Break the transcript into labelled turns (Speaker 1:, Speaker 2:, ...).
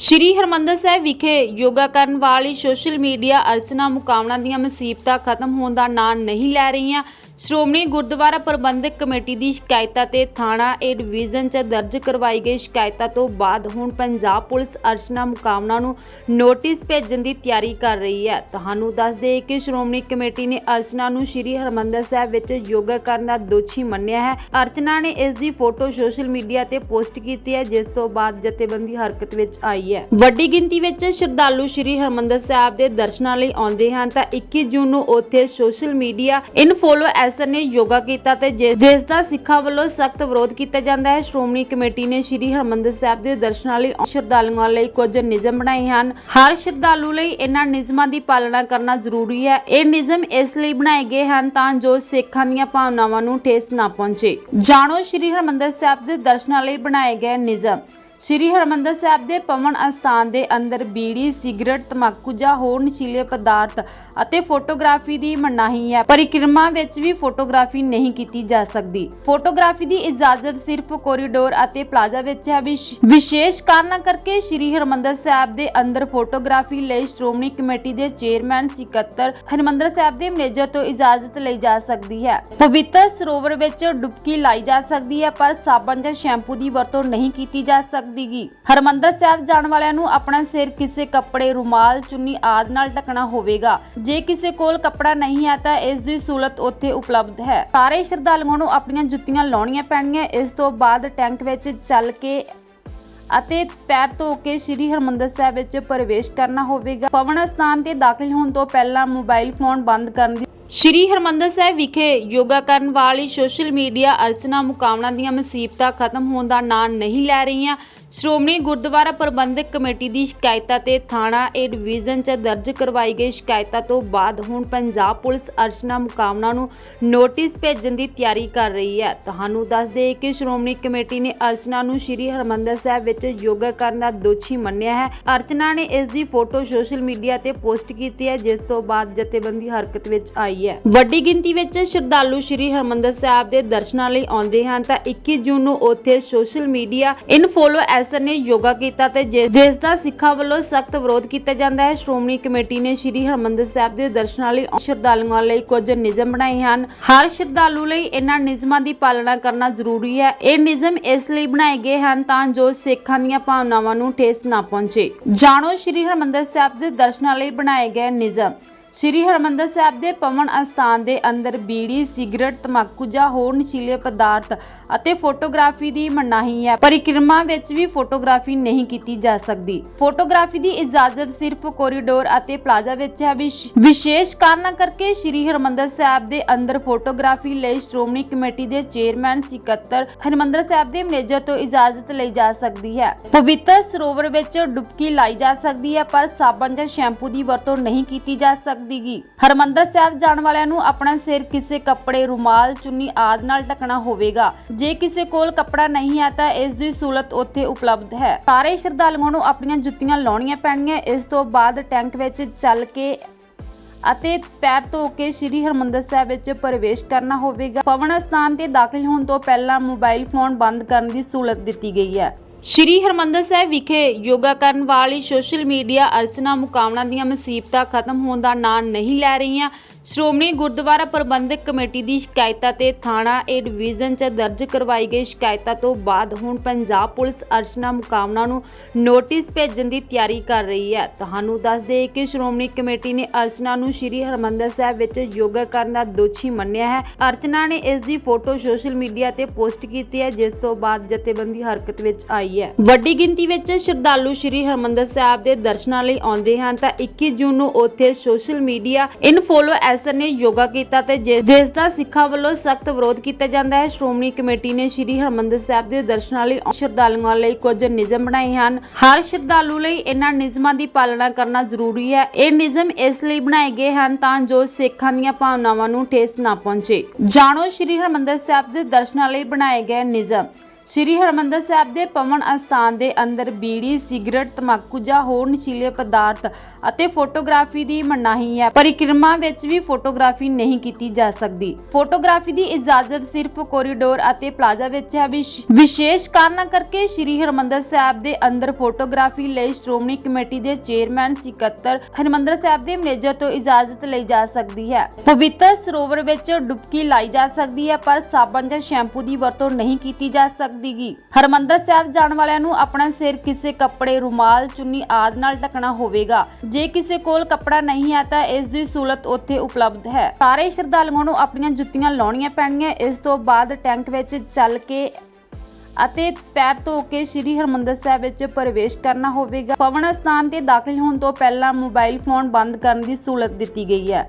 Speaker 1: ਸ਼੍ਰੀ ਹਰਮੰਦਰ ਸਾਹਿਬ ਵਿਖੇ ਯੋਗਾ ਕਰਨ ਵਾਲੀ ਸੋਸ਼ਲ ਮੀਡੀਆ ਅਰਚਨਾ ਮੁਕਾਮਣਾ ਦੀਆਂ ਮੁਸੀਬਤਾਂ ਖਤਮ ਹੋਣ ਦਾ ਨਾਂ ਨਹੀਂ ਲੈ ਰਹੀਆਂ। ਸ਼੍ਰੋਮਣੀ ਗੁਰਦੁਆਰਾ ਪ੍ਰਬੰਧਕ ਕਮੇਟੀ ਦੀ ਸ਼ਿਕਾਇਤਾਂ ਤੇ ਥਾਣਾ ਏ ਡਿਵੀਜ਼ਨ 'ਚ ਦਰਜ ਕਰਵਾਈ ਗਈ ਸ਼ਿਕਾਇਤਾਂ ਤੋਂ ਬਾਅਦ ਹੁਣ ਪੰਜਾਬ ਪੁਲਿਸ ਅਰਚਨਾ ਮੁਕਾਮਣਾ ਨੂੰ ਨੋਟਿਸ ਭੇਜਣ ਦੀ ਤਿਆਰੀ ਕਰ ਰਹੀ ਹੈ। ਤੁਹਾਨੂੰ ਦੱਸ ਦੇਈਏ ਕਿ ਸ਼੍ਰੋਮਣੀ ਕਮੇਟੀ ਨੇ ਅਰਚਨਾ ਨੂੰ ਸ਼੍ਰੀ ਹਰਮੰਦਰ ਸਾਹਿਬ ਵਿੱਚ ਯੋਗਾ ਕਰਨ ਦਾ ਦੋਸ਼ੀ ਮੰਨਿਆ ਹੈ। ਅਰਚਨਾ ਨੇ ਇਸ ਦੀ ਫੋਟੋ ਸੋਸ਼ਲ ਮੀਡੀਆ ਤੇ ਪੋਸਟ ਕੀਤੀ ਹੈ, ਜਿਸ ਤੋਂ ਬਾਅਦ ਜਥੇਬੰਦੀ ਹਰਕਤ ਵਿੱਚ ਆਈ ਹੈ। ਵੱਡੀ ਗਿਣਤੀ ਵਿੱਚ ਸ਼ਰਧਾਲੂ ਸ਼੍ਰੀ ਹਰਮੰਦਰ ਸਾਹਿਬ ਦੇ ਦਰਸ਼ਨਾਂ ਲਈ ਆਉਂਦੇ ਹਨ। ਤਾਂ 21 ਜੂਨ ਨੂੰ ਉੱਥੇ ਸੋਸ਼ਲ ਮੀਡੀਆ ਇਨਫਲੂਐਂਸਰ ਨੇ ਯੋਗਾ ਕੀਤਾ ਤੇ ਜਿਸ ਦਾ ਸਿੱਖਾਂ ਵੱਲੋਂ ਸਖਤ ਵਿਰੋਧ ਕੀਤਾ ਜਾਂਦਾ ਹੈ, ਸ਼੍ਰੋਮਣੀ ਕਮੇਟੀ ਨੇ ਸ਼੍ਰੀ ਹਰਮੰਦਰ ਸਾਹਿਬ ਦੇ ਦਰਸ਼ਨਾਂ ਲਈ ਸ਼ਰਧਾਲੂਆਂ ਲਈ ਕੁਝ ਨਿਯਮ ਬਣਾਏ ਹਨ। ਹਰ ਸ਼ਰਧਾਲੂ ਲਈ ਇਹਨਾਂ ਨਿਯਮਾਂ ਦੀ ਪਾਲਣਾ ਕਰਨਾ ਜ਼ਰੂਰੀ ਹੈ। ਇਹ ਨਿਯਮ ਇਸ ਲਈ ਬਣਾਏ ਗਏ ਹਨ ਤਾਂ ਜੋ ਸਿੱਖਾਂ ਦੀਆਂ ਭਾਵਨਾਵਾਂ ਨੂੰ ਠੇਸ ਨਾ ਪਹੁੰਚੇ। ਜਾਣੋ, ਸ਼੍ਰੀ ਹਰਮੰਦਰ ਸਾਹਿਬ ਦੇ ਦਰਸ਼ਨਾਂ ਲਈ ਬਣਾਏ ਗਏ ਨਿਯਮ। ਸ਼੍ਰੀ ਹਰਮੰਦਰ ਸਾਹਿਬ ਦੇ ਪਵਨ ਅਸਥਾਨ ਦੇ ਅੰਦਰ ਬੀੜੀ, ਸਿਗਰਟ, ਤਮਾਕੂ ਜਾਂ ਹੋਰ ਨਸ਼ੀਲੇ ਪਦਾਰਥ ਅਤੇ ਫੋਟੋਗ੍ਰਾਫੀ ਦੀ ਮਨਾਹੀ ਹੈ। ਪਰਿਕਰਮਾ ਵਿੱਚ ਵੀ ਫੋਟੋਗ੍ਰਾਫੀ ਨਹੀਂ ਕੀਤੀ ਜਾ ਸਕਦੀ। ਫੋਟੋਗ੍ਰਾਫੀ ਦੀ ਇਜਾਜ਼ਤ ਸਿਰਫ ਕੋਰੀਡੋਰ ਅਤੇ ਪਲਾਜ਼ਾ ਵਿੱਚ ਹੈ। ਵਿਸ਼ੇਸ਼ ਕਾਰਨਾਂ ਕਰਕੇ ਸ਼੍ਰੀ ਹਰਮੰਦਰ ਸਾਹਿਬ ਦੇ ਅੰਦਰ ਫੋਟੋਗ੍ਰਾਫੀ ਲਈ ਸ਼੍ਰੋਮਣੀ ਕਮੇਟੀ ਦੇ ਚੇਅਰਮੈਨ, ਸਿਕੱਤਰ ਹਰਮੰਦਰ ਸਾਹਿਬ ਦੇ ਮੈਨੇਜਰ ਤੋਂ ਇਜਾਜ਼ਤ ਲਈ ਜਾ ਸਕਦੀ ਹੈ। ਪਵਿੱਤਰ ਸਰੋਵਰ ਵਿੱਚ ਡੁਬਕੀ ਲਾਈ ਜਾ ਸਕਦੀ ਹੈ, ਪਰ ਸਾਬਣ ਜਾਂ ਸ਼ੈਂਪੂ ਦੀ ਵਰਤੋਂ ਨਹੀਂ ਕੀਤੀ ਜਾ ਸਕਦੀ। ਸਕਦੀਗੀ ਹਰਮੰਦਰ ਸਾਹਿਬ ਜਾਣ ਵਾਲਿਆਂ ਨੂੰ ਆਪਣਾ ਸਿਰ ਕਿਸੇ ਕੱਪੜੇ, ਰੁਮਾਲ, ਚੁੰਨੀ ਆਦਿ ਨਾਲ ਢੱਕਣਾ ਹੋਵੇਗਾ। ਜੇ ਕਿਸੇ ਕੋਲ ਕੱਪੜਾ ਨਹੀਂ ਹੈ ਤਾਂ ਇਸ ਦੀ ਸਹੂਲਤ ਉੱਥੇ ਉਪਲਬਧ ਹੈ। ਸਾਰੇ ਸ਼ਰਧਾਲੂਆਂ ਨੂੰ ਆਪਣੀਆਂ ਜੁੱਤੀਆਂ ਲਾਉਣੀਆਂ ਪੈਣਗੀਆਂ। ਇਸ ਤੋਂ ਬਾਅਦ ਟੈਂਕ ਵਿੱਚ ਚੱਲ ਕੇ ਅਤੇ ਪੈਰ ਧੋ ਕੇ ਸ੍ਰੀ ਹਰਮੰਦਰ ਸਾਹਿਬ ਵਿੱਚ ਪ੍ਰਵੇਸ਼ ਕਰਨਾ ਹੋਵੇਗਾ। ਪਵਨ ਸਥਾਨ ਤੇ ਦਾਖਲ ਹੋਣ ਤੋਂ ਪਹਿਲਾਂ ਮੋਬਾਈਲ ਫੋਨ ਬੰਦ ਕਰਨ ਦੀ ਸ਼੍ਰੀ ਹਰਮੰਦਰ ਸਾਹਿਬ ਵਿਖੇ ਯੋਗਾ ਕਰਨ ਵਾਲੀ ਸੋਸ਼ਲ ਮੀਡੀਆ ਅਰਚਨਾ ਮੁਕਾਮਣਾ ਦੀਆਂ ਮੁਸੀਬਤਾਂ ਖਤਮ ਹੋਣ ਦਾ ਨਾਂ ਨਹੀਂ ਲੈ ਰਹੀਆਂ। ਸ਼੍ਰੋਮਣੀ ਗੁਰਦੁਆਰਾ ਪ੍ਰਬੰਧਕ ਕਮੇਟੀ ਦੀ ਸ਼ਿਕਾਇਤਾਂ ਤੇ ਥਾਣਾ ਏ ਡਿਵੀਜ਼ਨ 'ਚ ਦਰਜ ਕਰਵਾਈ ਗਈ ਸ਼ਿਕਾਇਤਾਂ ਤੋਂ ਬਾਅਦ ਹੁਣ ਪੰਜਾਬ ਪੁਲਿਸ ਅਰਚਨਾ ਮੁਕਾਮਣਾ ਨੂੰ ਨੋਟਿਸ ਭੇਜਣ ਦੀ ਤਿਆਰੀ ਕਰ ਰਹੀ ਹੈ। ਤੁਹਾਨੂੰ ਦੱਸ ਦੇ ਕਿ ਸ਼੍ਰੋਮਣੀ ਕਮੇਟੀ ਨੇ ਅਰਚਨਾ ਨੂੰ ਸ਼੍ਰੀ ਹਰਮੰਦਰ ਸਾਹਿਬ ਵਿੱਚ ਯੋਗਾ ਕਰਨ ਦਾ ਦੋਸ਼ੀ ਮੰਨਿਆ ਹੈ। ਅਰਚਨਾ ਨੇ ਇਸ ਦੀ ਫੋਟੋ ਸੋਸ਼ਲ ਮੀਡੀਆ ਤੇ ਪੋਸਟ ਕੀਤੀ ਹੈ, ਜਿਸ ਤੋਂ ਬਾਅਦ ਜਥੇਬੰਦੀ ਹਰਕਤ ਵਿੱਚ ਆਈ ਹੈ। ਵੱਡੀ ਗਿਣਤੀ ਵਿੱਚ ਸ਼ਰਧਾਲੂ ਸ਼੍ਰੀ ਹਰਮੰਦਰ ਸਾਹਿਬ ਦੇ ਦਰਸ਼ਨਾਂ ਲਈ ਆਉਂਦੇ ਹਨ। ਤਾਂ 21 ਜੂਨ ਨੂੰ ਉੱਥੇ ਸੋਸ਼ਲ ਮੀਡੀਆ ਇਨਫਲੂਐਂਸਰ ਨੇ ਯੋਗਾ ਕੀਤਾ ਤੇ ਜਿਸ ਦਾ ਸਿੱਖਾਂ ਵੱਲੋਂ ਸਖਤ ਵਿਰੋਧ ਕੀਤਾ ਜਾਂਦਾ ਹੈ, ਸ਼੍ਰੋਮਣੀ ਕਮੇਟੀ ਨੇ ਸ਼੍ਰੀ ਹਰਮੰਦਰ ਸਾਹਿਬ ਦੇ ਦਰਸ਼ਨਾਂ ਲਈ ਸ਼ਰਧਾਲੂਆਂ ਲਈ ਕੁਝ ਨਿਯਮ ਬਣਾਏ ਹਨ। ਹਰ ਸ਼ਰਧਾਲੂ ਲਈ ਇਹਨਾਂ ਨਿਯਮਾਂ ਦੀ ਪਾਲਣਾ ਕਰਨਾ ਜ਼ਰੂਰੀ ਹੈ। ਇਹ ਨਿਯਮ ਇਸ ਲਈ ਬਣਾਏ ਗਏ ਹਨ ਤਾਂ ਜੋ ਸਿੱਖਾਂ ਦੀਆਂ ਭਾਵਨਾਵਾਂ ਨੂੰ ਠੇਸ ਨਾ ਪਹੁੰਚੇ। ਜਾਣੋ, ਸ਼੍ਰੀ ਹਰਮੰਦਰ ਸਾਹਿਬ ਦੇ ਦਰਸ਼ਨਾਂ ਲਈ ਬਣਾਏ ਗਏ ਨਿਯਮ। ਸ਼੍ਰੀ ਹਰਮੰਦਰ ਸਾਹਿਬ ਦੇ ਪਵਨ ਅਸਥਾਨ ਦੇ ਅੰਦਰ ਬੀੜੀ, ਸਿਗਰਟ, ਤਮਾਕੂ ਜਾਂ ਹੋਰ ਨਸ਼ੀਲੇ ਪਦਾਰਥ ਅਤੇ ਫੋਟੋਗ੍ਰਾਫੀ ਦੀ ਮਨਾਹੀ ਹੈ। ਪਰਿਕਰਮਾ ਵਿੱਚ ਵੀ ਫੋਟੋਗ੍ਰਾਫੀ ਨਹੀਂ ਕੀਤੀ ਜਾ ਸਕਦੀ। ਫੋਟੋਗ੍ਰਾਫੀ ਦੀ ਇਜਾਜ਼ਤ ਸਿਰਫ ਕੋਰੀਡੋਰ ਅਤੇ ਪਲਾਜ਼ਾ ਵਿੱਚ ਹੈ। ਵਿਸ਼ੇਸ਼ ਕਾਰਨਾਂ ਕਰਕੇ ਸ਼੍ਰੀ ਹਰਮੰਦਰ ਸਾਹਿਬ ਦੇ ਅੰਦਰ ਫੋਟੋਗ੍ਰਾਫੀ ਲਈ ਸ਼੍ਰੋਮਣੀ ਕਮੇਟੀ ਦੇ ਚੇਅਰਮੈਨ, ਸਕੱਤਰ ਹਰਮੰਦਰ ਸਾਹਿਬ ਦੇ ਮੈਨੇਜਰ ਤੋਂ ਇਜਾਜ਼ਤ ਲਈ ਜਾ ਸਕਦੀ ਹੈ। ਪਵਿੱਤਰ ਸਰੋਵਰ ਵਿੱਚ ਡੁਬਕੀ ਲਾਈ ਜਾ ਸਕਦੀ ਹੈ, ਪਰ ਸਾਬਣ ਜਾਂ ਸ਼ੈਂਪੂ ਦੀ ਵਰਤੋਂ ਨਹੀਂ ਕੀਤੀ ਜਾ ਸਕਦੀ। ਸਕਦੀਗੀ ਹਰਮੰਦਰ ਸਾਹਿਬ ਜਾਣ ਵਾਲਿਆਂ ਨੂੰ ਆਪਣਾ ਸਿਰ ਕਿਸੇ ਕੱਪੜੇ, ਰੁਮਾਲ, ਚੁੰਨੀ ਆਦਿ ਨਾਲ ਢੱਕਣਾ ਹੋਵੇਗਾ। ਜੇ ਕਿਸੇ ਕੋਲ ਕੱਪੜਾ ਨਹੀਂ ਹੈ ਤਾਂ ਇਸ ਦੀ ਸਹੂਲਤ ਉੱਥੇ ਉਪਲਬਧ ਹੈ। ਸਾਰੇ ਸ਼ਰਧਾਲੂਆਂ ਨੂੰ ਆਪਣੀਆਂ ਜੁੱਤੀਆਂ ਲਾਉਣੀਆਂ ਪੈਣਗੀਆਂ। ਇਸ ਤੋਂ ਬਾਅਦ ਟੈਂਕ ਵਿੱਚ ਚੱਲ ਕੇ ਅਤੇ ਪੈਰ ਧੋ ਕੇ ਸ੍ਰੀ ਹਰਮੰਦਰ ਸਾਹਿਬ ਵਿੱਚ ਪ੍ਰਵੇਸ਼ ਕਰਨਾ ਹੋਵੇਗਾ। ਪਵਨ ਸਥਾਨ ਤੇ ਦਾਖਲ ਹੋਣ ਤੋਂ ਪਹਿਲਾਂ ਮੋਬਾਈਲ ਫੋਨ ਬੰਦ ਕਰਨ ਦੀ ਸਹੂਲਤ ਦਿੱਤੀ ਗਈ ਹੈ। ਸ਼੍ਰੀ ਹਰਮੰਦਰ ਸਾਹਿਬ ਵਿਖੇ ਯੋਗਾ ਕਰਨ ਵਾਲੀ ਸੋਸ਼ਲ ਮੀਡੀਆ ਅਰਚਨਾ ਮੁਕਾਮਣਾ ਦੀਆਂ ਮੁਸੀਬਤਾਂ ਖਤਮ ਹੋਣ ਦਾ ਨਾਂ ਨਹੀਂ ਲੈ ਰਹੀਆਂ। ਸ਼੍ਰੋਮਣੀ ਗੁਰਦੁਆਰਾ ਪ੍ਰਬੰਧਕ ਕਮੇਟੀ ਦੀ ਸ਼ਿਕਾਇਤਾਂ ਤੇ ਥਾਣਾ ਏ ਡਿਵੀਜ਼ਨ 'ਚ ਦਰਜ ਕਰਵਾਈ ਗਈ ਸ਼ਿਕਾਇਤਾਂ ਤੋਂ ਬਾਅਦ ਹੁਣ ਪੰਜਾਬ ਪੁਲਿਸ ਅਰਚਨਾ ਮੁਕਾਮਣਾ ਨੂੰ ਨੋਟਿਸ ਭੇਜਣ ਦੀ ਤਿਆਰੀ ਕਰ ਰਹੀ ਹੈ। ਤੁਹਾਨੂੰ ਦੱਸ ਦੇ ਕਿ ਸ਼੍ਰੋਮਣੀ ਕਮੇਟੀ ਨੇ ਅਰਚਨਾ ਨੂੰ ਸ਼੍ਰੀ ਹਰਮੰਦਰ ਸਾਹਿਬ ਵਿੱਚ ਯੋਗਾ ਕਰਨ ਦਾ ਦੋਸ਼ੀ ਮੰਨਿਆ ਹੈ। ਅਰਚਨਾ ਨੇ ਇਸ ਦੀ ਫੋਟੋ ਸੋਸ਼ਲ ਮੀਡੀਆ ਤੇ ਪੋਸਟ ਕੀਤੀ ਹੈ, ਜਿਸ ਤੋਂ ਬਾਅਦ ਜਥੇਬੰਦੀ ਹਰਕਤ ਵਿੱਚ ਆਈ ਹੈ। ਵੱਡੀ ਗਿਣਤੀ ਵਿੱਚ ਸ਼ਰਧਾਲੂ ਸ਼੍ਰੀ ਹਰਮੰਦਰ ਸਾਹਿਬ ਦੇ ਦਰਸ਼ਨਾਂ ਲਈ ਆਉਂਦੇ ਹਨ। ਤਾਂ 21 ਜੂਨ ਨੂੰ ਉੱਥੇ ਸੋਸ਼ਲ ਮੀਡੀਆ ਇਨਫਲੂਐਂਸਰ ਨੇ ਯੋਗਾ ਕੀਤਾ ਤੇ ਜਿਸ ਦਾ ਸਿੱਖਾਂ ਵੱਲੋਂ ਸਖਤ ਵਿਰੋਧ ਕੀਤਾ ਜਾਂਦਾ ਹੈ, ਸ਼੍ਰੋਮਣੀ ਕਮੇਟੀ ਨੇ ਸ਼੍ਰੀ ਹਰਮੰਦਰ ਸਾਹਿਬ ਦੇ ਦਰਸ਼ਨਾਂ ਲਈ ਸ਼ਰਧਾਲੂਆਂ ਲਈ ਕੁਝ ਨਿਯਮ ਬਣਾਏ ਹਨ। ਹਰ ਸ਼ਰਧਾਲੂ ਲਈ ਇਹਨਾਂ ਨਿਯਮਾਂ ਦੀ ਪਾਲਣਾ ਕਰਨਾ ਜ਼ਰੂਰੀ ਹੈ। ਇਹ ਨਿਯਮ ਇਸ ਲਈ ਬਣਾਏ ਗਏ ਹਨ ਤਾਂ ਜੋ ਸਿੱਖਾਂ ਦੀਆਂ ਭਾਵਨਾਵਾਂ ਨੂੰ ਠੇਸ ਨਾ ਪਹੁੰਚੇ। ਜਾਣੋ, ਸ਼੍ਰੀ ਹਰਮੰਦਰ ਸਾਹਿਬ ਦੇ ਦਰਸ਼ਨਾਂ ਲਈ ਬਣਾਏ ਗਏ ਨਿਯਮ। ਸ੍ਰੀ ਹਰਮੰਦਰ ਸਾਹਿਬ ਦੇ ਪਵਨ ਅਸਥਾਨ ਦੇ ਅੰਦਰ ਬੀੜੀ, ਸਿਗਰਟ, ਤਮਾਕੂ ਜਾਂ ਹੋਰ ਨਸ਼ੀਲੇ ਪਦਾਰਥ ਅਤੇ ਫੋਟੋਗ੍ਰਾਫੀ ਦੀ ਮਨਾਹੀ ਹੈ। ਪਰਿਕਰਮਾ ਵਿੱਚ ਵੀ ਫੋਟੋਗ੍ਰਾਫੀ ਨਹੀਂ ਕੀਤੀ ਜਾ ਸਕਦੀ। ਫੋਟੋਗ੍ਰਾਫੀ ਦੀ ਇਜਾਜ਼ਤ ਸਿਰਫ ਕੋਰੀਡੋਰ ਅਤੇ ਪਲਾਜ਼ਾ ਵਿੱਚ ਹੈ। ਵਿਸ਼ੇਸ਼ ਕਾਰਨਾਂ ਕਰਕੇ ਸ੍ਰੀ ਹਰਮੰਦਰ ਸਾਹਿਬ ਦੇ ਅੰਦਰ ਫੋਟੋਗ੍ਰਾਫੀ ਲਈ ਸ਼੍ਰੋਮਣੀ ਕਮੇਟੀ ਦੇ ਚੇਅਰਮੈਨ, ਸਕੱਤਰ ਹਰਮੰਦਰ ਸਾਹਿਬ ਦੇ ਮੈਨੇਜਰ ਤੋਂ ਇਜਾਜ਼ਤ ਲਈ ਜਾ ਸਕਦੀ ਹੈ। ਪਵਿੱਤਰ ਸਰੋਵਰ ਵਿੱਚ ਡੁਬਕੀ ਲਾਈ ਜਾ ਸਕਦੀ ਹੈ, ਪਰ ਸਾਬਣ ਜਾਂ ਸ਼ੈਂਪੂ ਦੀ ਵਰਤੋਂ ਨਹੀਂ ਕੀਤੀ ਜਾ ਸਕਦੀ। ਸਕਦੀਗੀ ਹਰਮੰਦਰ ਸਾਹਿਬ ਜਾਣ ਵਾਲਿਆਂ ਨੂੰ ਆਪਣਾ ਸਿਰ ਕਿਸੇ ਕੱਪੜੇ, ਰੁਮਾਲ, ਚੁੰਨੀ ਆਦਿ ਨਾਲ ਢੱਕਣਾ ਹੋਵੇਗਾ। ਜੇ ਕਿਸੇ ਕੋਲ ਕੱਪੜਾ ਨਹੀਂ ਹੈ ਤਾਂ ਇਸ ਦੀ ਸਹੂਲਤ ਉੱਥੇ ਉਪਲਬਧ ਹੈ। ਸਾਰੇ ਸ਼ਰਧਾਲੂਆਂ ਨੂੰ ਆਪਣੀਆਂ ਜੁੱਤੀਆਂ ਲਾਉਣੀਆਂ ਪੈਣਗੀਆਂ। ਇਸ ਤੋਂ ਬਾਅਦ ਟੈਂਕ ਵਿੱਚ ਚੱਲ ਕੇ ਅਤੇ ਪੈਰ ਧੋ ਕੇ ਸ੍ਰੀ ਹਰਮੰਦਰ ਸਾਹਿਬ ਵਿੱਚ ਪ੍ਰਵੇਸ਼ ਕਰਨਾ ਹੋਵੇਗਾ। ਪਵਨ ਸਥਾਨ ਤੇ ਦਾਖਲ ਹੋਣ ਤੋਂ ਪਹਿਲਾਂ ਮੋਬਾਈਲ ਫੋਨ ਬੰਦ ਕਰਨ ਦੀ ਸਹੂਲਤ ਦਿੱਤੀ ਗਈ ਹੈ।